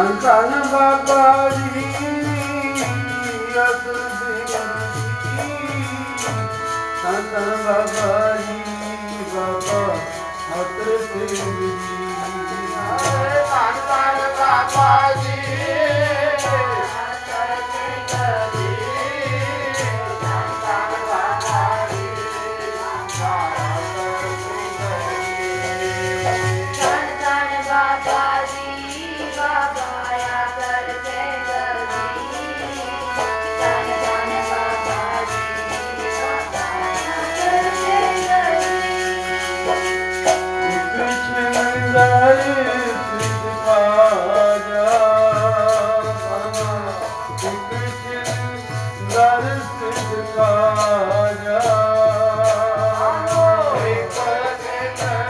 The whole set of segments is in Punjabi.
ਧੰਨ ਧੰਨ ਬਾਬਾ ਜੀ ਅਸਲ ਜੀ ਧੰਨ ਧੰਨ ਬਾਬਾ ਜੀ ਬਾਬਾ ਹਤਰ ਸਿੰਘ ਜੀ।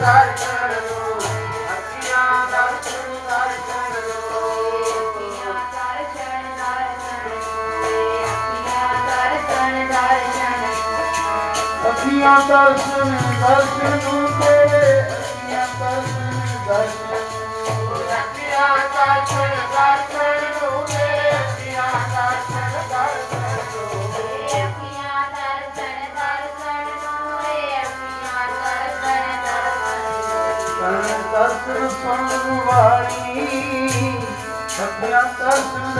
ਦਰਸ਼ਨ ਅੱਖੀਆਂ ਦਰਸ਼ਨ ਦਰਸ਼ਨ ਤੇਰੇ ਅੱਖੀਆਂ ਦਰਸ਼ਨ ਦਰਸ਼ਨ ਸੁਣ ਵਾਲੀ ਅੱਖੀਆਂ ਦਰਸ਼ਨ